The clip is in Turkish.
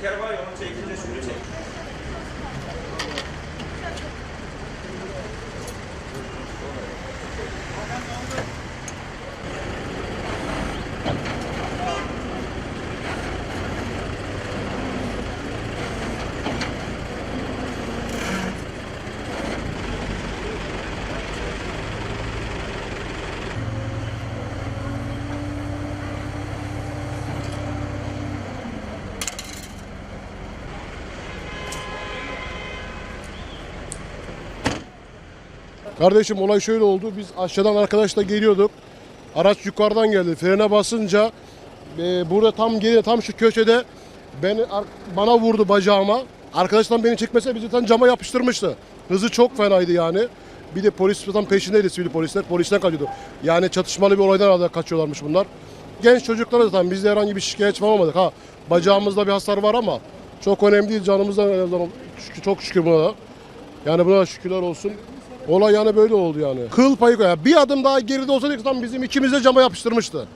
Teker var ya onu çekince şunu çek. Kardeşim olay şöyle oldu. Biz aşağıdan arkadaşla geliyorduk. Araç yukarıdan geldi. Frene basınca e, burada tam geri tam şu köşede beni bana vurdu bacağıma. Arkadaştan beni çekmese bizi zaten cama yapıştırmıştı. Hızı çok fenaydı yani. Bir de polis zaten peşindeydi sivil polisler. Polisten kaçıyordu. Yani çatışmalı bir olaydan arada kaçıyorlarmış bunlar. Genç çocuklar zaten bizde herhangi bir şikayet falan olmadık. Ha bacağımızda bir hasar var ama çok önemli değil. Canımızdan çok şükür buna da. Yani buna şükürler olsun. Olay yani böyle oldu yani. Kıl payı koyar. Bir adım daha geride olsaydık tam bizim ikimiz de cama yapıştırmıştı.